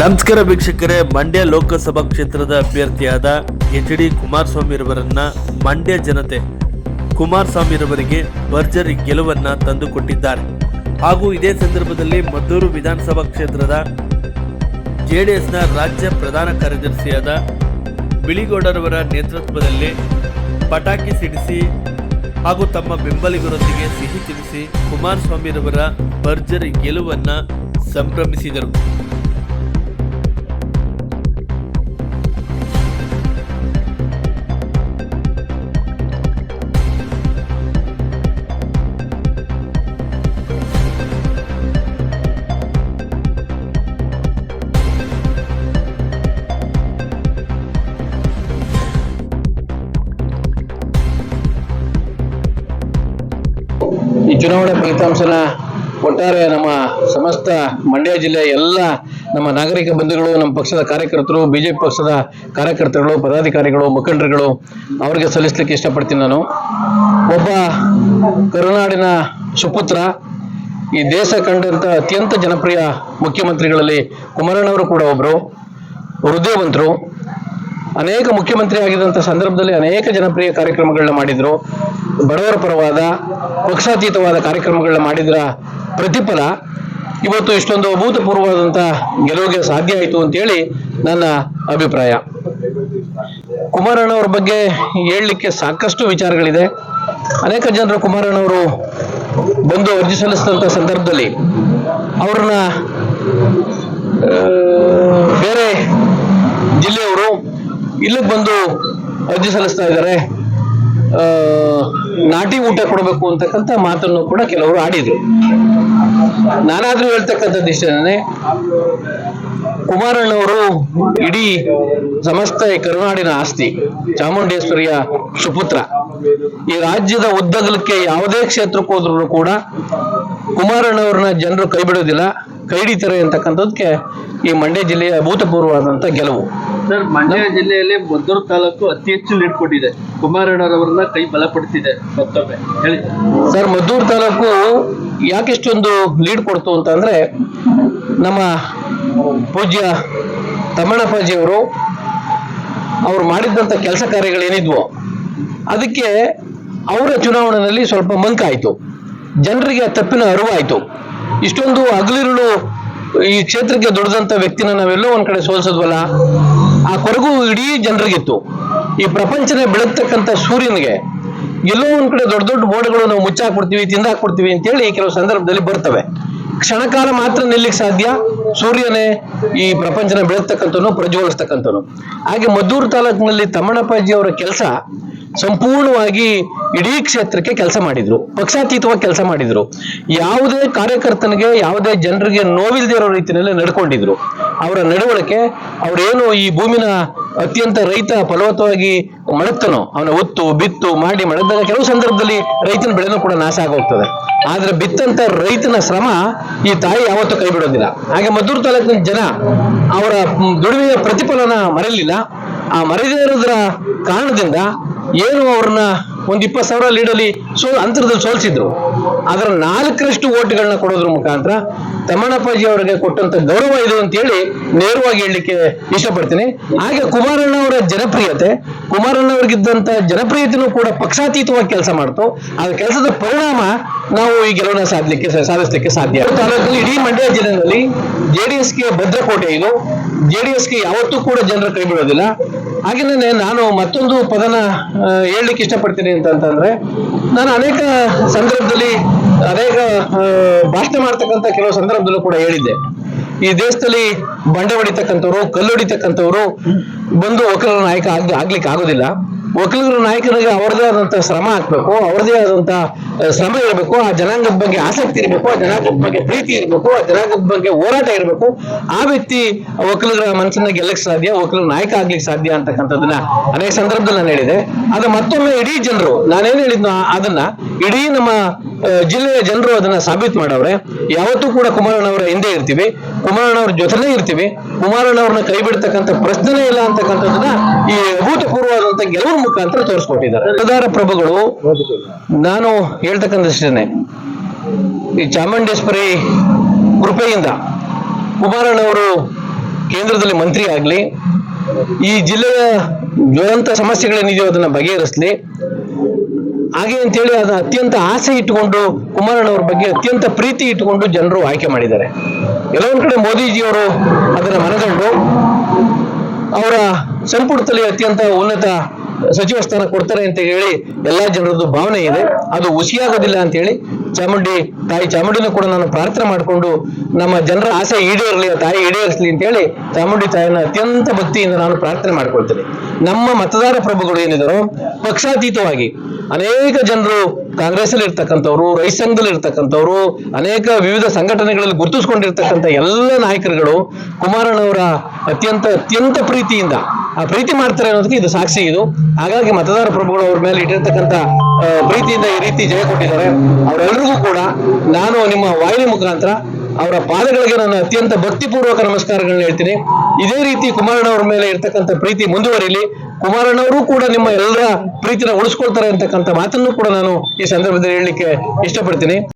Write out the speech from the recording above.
ನಮಸ್ಕಾರ ವೀಕ್ಷಕರೇ, ಮಂಡ್ಯ ಲೋಕಸಭಾ ಕ್ಷೇತ್ರದ ಅಭ್ಯರ್ಥಿಯಾದ ಎಚ್ ಡಿ ಕುಮಾರಸ್ವಾಮಿರವರನ್ನ ಮಂಡ್ಯ ಜನತೆ ಕುಮಾರಸ್ವಾಮಿರವರಿಗೆ ಭರ್ಜರಿ ಗೆಲುವನ್ನ ತಂದುಕೊಟ್ಟಿದ್ದಾರೆ. ಹಾಗೂ ಇದೇ ಸಂದರ್ಭದಲ್ಲಿ ಮದ್ದೂರು ವಿಧಾನಸಭಾ ಕ್ಷೇತ್ರದ ಜೆಡಿಎಸ್ನ ರಾಜ್ಯ ಪ್ರಧಾನ ಕಾರ್ಯದರ್ಶಿಯಾದ ಬಿಳಿಗೌಡರವರ ನೇತೃತ್ವದಲ್ಲಿ ಪಟಾಕಿ ಸಿಡಿಸಿ ಹಾಗೂ ತಮ್ಮ ಬೆಂಬಲಿಗರೊಂದಿಗೆ ಸಿಹಿ ತಿಳಿಸಿ ಕುಮಾರಸ್ವಾಮಿರವರ ಭರ್ಜರಿ ಗೆಲುವನ್ನ ಸಂಭ್ರಮಿಸಿದರು. ಚುನಾವಣೆ ಫಲಿತಾಂಶನ ಒಟ್ಟಾರೆ ನಮ್ಮ ಸಮಸ್ತ ಮಂಡ್ಯ ಜಿಲ್ಲೆಯ ಎಲ್ಲ ನಮ್ಮ ನಾಗರಿಕ ಬಂಧುಗಳು, ನಮ್ಮ ಪಕ್ಷದ ಕಾರ್ಯಕರ್ತರು, ಬಿಜೆಪಿ ಪಕ್ಷದ ಕಾರ್ಯಕರ್ತರುಗಳು, ಪದಾಧಿಕಾರಿಗಳು, ಮುಖಂಡರುಗಳು ಅವರಿಗೆ ಸಲ್ಲಿಸಲಿಕ್ಕೆ ಇಷ್ಟಪಡ್ತೀನಿ ನಾನು. ಒಬ್ಬ ಕರುನಾಡಿನ ಸುಪುತ್ರ, ಈ ದೇಶ ಕಂಡಂತ ಅತ್ಯಂತ ಜನಪ್ರಿಯ ಮುಖ್ಯಮಂತ್ರಿಗಳಲ್ಲಿ ಕುಮಾರಣ್ಣವರು ಕೂಡ ಒಬ್ಬರು ಹೃದಯವಂತರು. ಅನೇಕ ಮುಖ್ಯಮಂತ್ರಿ ಆಗಿದ್ದಂಥ ಸಂದರ್ಭದಲ್ಲಿ ಅನೇಕ ಜನಪ್ರಿಯ ಕಾರ್ಯಕ್ರಮಗಳನ್ನ ಮಾಡಿದ್ರು. ಬಡವರ ಪರವಾದ, ಪಕ್ಷಾತೀತವಾದ ಕಾರ್ಯಕ್ರಮಗಳನ್ನ ಮಾಡಿದ್ರ ಪ್ರತಿಫಲ. ಇವತ್ತು ಇಷ್ಟೊಂದು ಅಭೂತಪೂರ್ವವಾದಂಥ ಗೆಲುವಿಗೆ ಸಾಧ್ಯ ಆಯಿತು ಅಂತೇಳಿ ನನ್ನ ಅಭಿಪ್ರಾಯ. ಕುಮಾರಣ್ಣವ್ರ ಬಗ್ಗೆ ಹೇಳಲಿಕ್ಕೆ ಸಾಕಷ್ಟು ವಿಚಾರಗಳಿದೆ. ಅನೇಕ ಜನರು ಕುಮಾರಣ್ಣವರು ಬಂದು ಅರ್ಜಿ ಸಲ್ಲಿಸಿದಂಥ ಸಂದರ್ಭದಲ್ಲಿ ಅವ್ರನ್ನ ಬೇರೆ ಜಿಲ್ಲೆಯವರು ಇಲ್ಲಿಗೆ ಬಂದು ಅರ್ಜಿ ಸಲ್ಲಿಸ್ತಾ ಇದ್ದಾರೆ. ನಾಟಿ ಊಟ ಕೊಡಬೇಕು ಅಂತಕ್ಕಂಥ ಮಾತನ್ನು ಕೂಡ ಕೆಲವರು ಆಡಿದ್ರು. ನಾನಾದ್ರೂ ಹೇಳ್ತಕ್ಕಂಥದ್ದು ಇಷ್ಟೇನೆ ಕುಮಾರಣ್ಣವರು ಇಡೀ ಸಮಸ್ತ ಕರುನಾಡಿನ ಆಸ್ತಿ, ಚಾಮುಂಡೇಶ್ವರಿಯ ಸುಪುತ್ರ. ಈ ರಾಜ್ಯದ ಉದ್ದಗಲಕ್ಕೆ ಯಾವುದೇ ಕ್ಷೇತ್ರಕ್ಕೆ ಹೋದ್ರು ಕೂಡ ಕುಮಾರಣ್ಣವ್ರನ್ನ ಜನರು ಕೈ ಬಿಡೋದಿಲ್ಲ. ಕೈ ಹಿಡಿತಾರೆ ಅಂತಕ್ಕಂಥದ್ದಕ್ಕೆ ಈ ಮಂಡ್ಯ ಜಿಲ್ಲೆಯ ಅಭೂತಪೂರ್ವವಾದಂಥ ಗೆಲುವು. ಸರ್ ಮಂಡ್ಯ ಜಿಲ್ಲೆಯಲ್ಲಿ ಮದ್ದೂರು ತಾಲೂಕು ಅತಿ ಹೆಚ್ಚು ಲೀಡ್ ಕೊಟ್ಟಿದೆ. ಕುಮಾರಣ್ಣರವರನ್ನ ಕೈ ಬಲಪಡಿಸಿದೆ ಮತ್ತೊಮ್ಮೆ. ಹೇಳಿ. ಸರ್ ಮದ್ದೂರು ತಾಲೂಕು ಯಾಕೆಷ್ಟೊಂದು ಲೀಡ್ ಕೊಡ್ತು ಅಂತಂದ್ರೆ ನಮ್ಮ ಪೂಜ್ಯ ತಮ್ಮಣ್ಣಪ್ಪಾಜಿಯವರು ಅವ್ರು ಮಾಡಿದಂಥ ಕೆಲಸ ಕಾರ್ಯಗಳೇನಿದ್ವು ಅದಕ್ಕೆ ಅವರ ಚುನಾವಣೆಯಲ್ಲಿ ಸ್ವಲ್ಪ ಮಂಕಾಯಿತು. ಜನರಿಗೆ ತಪ್ಪಿನ ಅರಿವಾಯಿತು. ಇಷ್ಟೊಂದು ಹಗಲಿರುಳು ಈ ಕ್ಷೇತ್ರಕ್ಕೆ ದುಡಿದಂಥ ವ್ಯಕ್ತಿನ ನಾವೆಲ್ಲೋ ಒಂದ್ ಕಡೆ ಸೋಲ್ಸದ್ವಲ್ಲ? ಆ ಕೊರಗು ಇಡೀ ಜನರಿಗಿತ್ತು. ಈ ಪ್ರಪಂಚನೇ ಬೆಳಗ್ತಕ್ಕಂಥ ಸೂರ್ಯನಿಗೆ ಎಲ್ಲೋ ಒಂದ್ ಕಡೆ ದೊಡ್ಡ ದೊಡ್ಡ ಬೋರ್ಡ್ಗಳು ನಾವು ಮುಚ್ಚಾಕ್ಬಿಡ್ತೀವಿ, ತಿಂದಾಕ್ಬಿಡ್ತೀವಿ ಅಂತೇಳಿ ಕೆಲವು ಸಂದರ್ಭದಲ್ಲಿ ಬರ್ತವೆ. ಕ್ಷಣಕಾಲ ಮಾತ್ರ ನಿಲ್ಲಿಕ್ ಸಾಧ್ಯ? ಸೂರ್ಯನೇ ಈ ಪ್ರಪಂಚನ ಬೆಳಗ್ತಕ್ಕಂಥನು ಪ್ರಜ್ವಲಿಸ್ತಕ್ಕಂಥನು ಹಾಗೆ ಮದ್ದೂರು ತಾಲೂಕಿನಲ್ಲಿ ತಮ್ಮಣ್ಣಪ್ಪಾಜಿ ಅವರ ಕೆಲಸ ಸಂಪೂರ್ಣವಾಗಿ ಇಡೀ ಕ್ಷೇತ್ರಕ್ಕೆ ಕೆಲಸ ಮಾಡಿದ್ರು. ಪಕ್ಷಾತೀತವಾಗಿ ಕೆಲಸ ಮಾಡಿದ್ರು. ಯಾವುದೇ ಕಾರ್ಯಕರ್ತನಿಗೆ, ಯಾವುದೇ ಜನರಿಗೆ ನೋವಿಲ್ದೇ ಇರೋ ರೀತಿಯಲ್ಲಿ ನಡ್ಕೊಂಡಿದ್ರು. ಅವರ ನಡವಳಿಕೆ, ಅವರೇನು ಈ ಭೂಮಿನ ಅತ್ಯಂತ ರೈತ ಫಲವತ್ತವಾಗಿ ಮಡಗ್ತಾನೋ ಅವನ ಒತ್ತು, ಬಿತ್ತು ಮಾಡಿ ಮಳೆದಾಗ ಕೆಲವು ಸಂದರ್ಭದಲ್ಲಿ ರೈತನ ಬೆಳೆನೂ ಕೂಡ ನಾಶ ಆಗೋಗ್ತದೆ. ಆದ್ರೆ ಬಿತ್ತಂತ ರೈತನ ಶ್ರಮ ಈ ತಾಯಿ ಯಾವತ್ತೂ ಕೈ ಬಿಡೋದಿಲ್ಲ. ಹಾಗೆ ಮದ್ದೂರು ತಾಲೂಕಿನ ಜನ ಅವರ ದುಡಿಮೆಯ ಪ್ರತಿಫಲನ ಮರೆಯಲಿಲ್ಲ. ಆ ಮರೆಯದೇ ಇರೋದ್ರ ಕಾರಣದಿಂದ ಏನು ಅವ್ರನ್ನ ಒಂದ್ ಇಪ್ಪತ್ತು ಸಾವಿರ ಲೀಡಲ್ಲಿ ಸೋ ಅಂತರದಲ್ಲಿ ಸೋಲ್ಸಿದ್ರು. ಅದರ ನಾಲ್ಕರಷ್ಟು ಓಟ್ಗಳನ್ನ ಕೊಡೋದ್ರ ಮುಖಾಂತರ ತಮ್ಮಣ್ಣಪ್ಪಾಜಿ ಅವರಿಗೆ ಕೊಟ್ಟಂತ ಗೌರವ ಇದು ಅಂತ ಹೇಳಿ ನೇರವಾಗಿ ಹೇಳಲಿಕ್ಕೆ ಇಷ್ಟಪಡ್ತೀನಿ. ಹಾಗೆ ಕುಮಾರಣ್ಣ ಅವರ ಜನಪ್ರಿಯತೆ, ಕುಮಾರಣ್ಣ ಅವ್ರಿಗಿದ್ದಂತ ಜನಪ್ರಿಯತೆನೂ ಕೂಡ ಪಕ್ಷಾತೀತವಾಗಿ ಕೆಲಸ ಮಾಡ್ತು. ಆ ಕೆಲಸದ ಪರಿಣಾಮ ನಾವು ಈ ಗೆಲುವನ್ನ ಸಾಧಲಿಕ್ಕೆ ಸಾಧಿಸಲಿಕ್ಕೆ ಸಾಧ್ಯ. ತಾಲೂಕಲ್ಲಿ ಇಡೀ ಮಂಡ್ಯ ಜಿಲ್ಲೆಯಲ್ಲಿ ಜೆಡಿಎಸ್ಗೆ ಭದ್ರಕೋಟೆ ಇದು. ಜೆಡಿಎಸ್ಗೆ ಯಾವತ್ತೂ ಕೂಡ ಜನರ ಕೈ ಬಿಡೋದಿಲ್ಲ. ಹಾಗೆನೇ ನಾನು ಮತ್ತೊಂದು ಪದನ ಹೇಳಲಿಕ್ಕೆ ಇಷ್ಟಪಡ್ತೀನಿ ಅಂತಂತಂದ್ರೆ, ನಾನು ಅನೇಕ ಸಂದರ್ಭದಲ್ಲಿ ಅನೇಕ ಭಾಷಣ ಮಾಡ್ತಕ್ಕಂಥ ಕೆಲವು ಸಂದರ್ಭದಲ್ಲೂ ಕೂಡ ಹೇಳಿದ್ದೆ. ಈ ದೇಶದಲ್ಲಿ ಬಂಡೆ ಹೊಡಿತಕ್ಕಂಥವ್ರು, ಕಲ್ಲು ಹೊಡಿತಕ್ಕಂಥವ್ರು ಬಂದು ಒಕ್ಕಲ ನಾಯಕ ಆಗ್, ಆಗ್ಲಿಕ್ಕೆ ಆಗೋದಿಲ್ಲ. ಒಕ್ಕಲಿಗರ ನಾಯಕರಿಗೆ ಅವ್ರದೇ ಆದಂತ ಶ್ರಮ ಹಾಕ್ಬೇಕು ಅವ್ರದೇ ಆದಂತ ಆ, ಶ್ರಮ ಇರಬೇಕು ಆ ಜನಾಂಗದ ಬಗ್ಗೆ ಆಸಕ್ತಿ ಇರಬೇಕು ಆ ಜನಾಂಗದ ಬಗ್ಗೆ ಪ್ರೀತಿ ಇರಬೇಕು ಆ ಜನಾಂಗದ ಬಗ್ಗೆ ಹೋರಾಟ ಇರಬೇಕು ಆ ವ್ಯಕ್ತಿ ಒಕ್ಕಲಿಗರ ಮನಸ್ಸನ್ನ ಗೆಲ್ಲಕ್ ಸಾಧ್ಯ ಒಕ್ಕಲಿಗರ ನಾಯಕ ಆಗ್ಲಿಕ್ಕೆ ಸಾಧ್ಯ ಅಂತಕ್ಕಂಥದ್ದನ್ನ ಅನೇಕ ಸಂದರ್ಭದಲ್ಲಿ ನಾನು ಹೇಳಿದೆ. ಅದು ಮತ್ತೊಮ್ಮೆ ಇಡೀ ಜನರು ನಾನೇನ್ ಹೇಳಿದ್ನ ಅದನ್ನ ಇಡೀ ನಮ್ಮ ಜಿಲ್ಲೆಯ ಜನರು ಅದನ್ನ ಸಾಬೀತು ಮಾಡವ್ರೆ. ಯಾವತ್ತೂ ಕೂಡ ಕುಮಾರಣ್ಣವರ ಹಿಂದೆ ಇರ್ತೀವಿ. ಕುಮಾರಣ್ಣವ್ರ ಜೊತೆನೇ ಇರ್ತೀವಿ. ಕುಮಾರಣ್ಣವ್ರನ್ನ ಕೈ ಬಿಡ್ತಕ್ಕಂಥ ಪ್ರಶ್ನೆ ಇಲ್ಲ ಅಂತಕ್ಕಂಥದ್ದನ್ನ ಈ ಗೆಲುವಿನ ಮುಖಾಂತರ ತೋರಿಸ್ಕೊಟ್ಟಿದ್ದಾರೆ. ಮತದಾರ ಪ್ರಭುಗಳು, ನಾನು ಹೇಳ್ತಕ್ಕಂಥಷ್ಟೇನೆ ಈ ಚಾಮುಂಡೇಶ್ವರಿ ಕೃಪೆಯಿಂದ ಕುಮಾರಣ್ಣವರು ಕೇಂದ್ರದಲ್ಲಿ ಮಂತ್ರಿ ಆಗಲಿ, ಈ ಜಿಲ್ಲೆಯ ಜ್ವಲಂತ ಸಮಸ್ಯೆಗಳೇನಿದೆಯೋ ಅದನ್ನ ಬಗೆಹರಿಸ್ಲಿ, ಹಾಗೆ ಅಂತೇಳಿ ಅದನ್ನ ಅತ್ಯಂತ ಆಸೆ ಇಟ್ಟುಕೊಂಡು ಕುಮಾರಣ್ಣವ್ರ ಬಗ್ಗೆ ಅತ್ಯಂತ ಪ್ರೀತಿ ಇಟ್ಟುಕೊಂಡು ಜನರು ಆಯ್ಕೆ ಮಾಡಿದ್ದಾರೆ. ಕೆಲವೊಂದು ಕಡೆ ಮೋದಿಜಿಯವರು ಅದನ್ನ ಮನಗಂಡು ಅವರ ಸಂಪುಟದಲ್ಲಿ ಅತ್ಯಂತ ಉನ್ನತ ಸಚಿವ ಸ್ಥಾನ ಕೊಡ್ತಾರೆ ಅಂತ ಹೇಳಿ ಎಲ್ಲಾ ಜನರದ್ದು ಭಾವನೆ ಇದೆ. ಅದು ಹುಸಿಯಾಗೋದಿಲ್ಲ ಅಂತ ಹೇಳಿ ಚಾಮುಂಡಿ ತಾಯಿ ಚಾಮುಂಡಿನೂ ಕೂಡ ನಾನು ಪ್ರಾರ್ಥನೆ ಮಾಡಿಕೊಂಡು ನಮ್ಮ ಜನರ ಆಸೆ ಈಡೇರಲಿ ತಾಯಿ ಈಡೇರಿಸಲಿ ಅಂತ ಹೇಳಿ ಚಾಮುಂಡಿ ತಾಯಿನ ಅತ್ಯಂತ ಭಕ್ತಿಯಿಂದ ನಾನು ಪ್ರಾರ್ಥನೆ ಮಾಡ್ಕೊಳ್ತೇನೆ. ನಮ್ಮ ಮತದಾರ ಪ್ರಭುಗಳು ಏನಿದಾರೋ, ಪಕ್ಷಾತೀತವಾಗಿ ಅನೇಕ ಜನರು ಕಾಂಗ್ರೆಸ್ ಅಲ್ಲಿ ಇರ್ತಕ್ಕಂಥವ್ರು ರೈತ ಸಂಘದಲ್ಲಿ ಇರ್ತಕ್ಕಂಥವ್ರು ಅನೇಕ ವಿವಿಧ ಸಂಘಟನೆಗಳಲ್ಲಿ ಗುರುತಿಸ್ಕೊಂಡಿರ್ತಕ್ಕಂಥ ಎಲ್ಲ ನಾಯಕರುಗಳು ಕುಮಾರಣ್ಣವರ ಅತ್ಯಂತ ಅತ್ಯಂತ ಪ್ರೀತಿಯಿಂದ ಪ್ರೀತಿ ಮಾಡ್ತಾರೆ ಅನ್ನೋದಕ್ಕೆ ಇದು ಸಾಕ್ಷಿ ಇದು. ಹಾಗಾಗಿ ಮತದಾರ ಪ್ರಭುಗಳು ಅವ್ರ ಮೇಲೆ ಇಟ್ಟಿರ್ತಕ್ಕಂಥ ಪ್ರೀತಿಯಿಂದ ಈ ರೀತಿ ಜಯ ಕೊಟ್ಟಿದ್ದಾರೆ. ಅವರೆಲ್ಲರಿಗೂ ಕೂಡ ನಾನು ನಿಮ್ಮ ವಾಹಿನಿ ಮುಖಾಂತರ ಅವರ ಪಾದಗಳಿಗೆ ನನ್ನ ಅತ್ಯಂತ ಭಕ್ತಿಪೂರ್ವಕ ನಮಸ್ಕಾರಗಳನ್ನ ಹೇಳ್ತೀನಿ. ಇದೇ ರೀತಿ ಕುಮಾರಣ್ಣವ್ರ ಮೇಲೆ ಇರ್ತಕ್ಕಂಥ ಪ್ರೀತಿ ಮುಂದುವರಿಲಿ. ಕುಮಾರಣ್ಣವರು ಕೂಡ ನಿಮ್ಮ ಎಲ್ಲರ ಪ್ರೀತಿನ ಉಳಿಸ್ಕೊಳ್ತಾರೆ ಅಂತಕ್ಕಂಥ ಮಾತನ್ನು ಕೂಡ ನಾನು ಈ ಸಂದರ್ಭದಲ್ಲಿ ಹೇಳಲಿಕ್ಕೆ ಇಷ್ಟಪಡ್ತೀನಿ.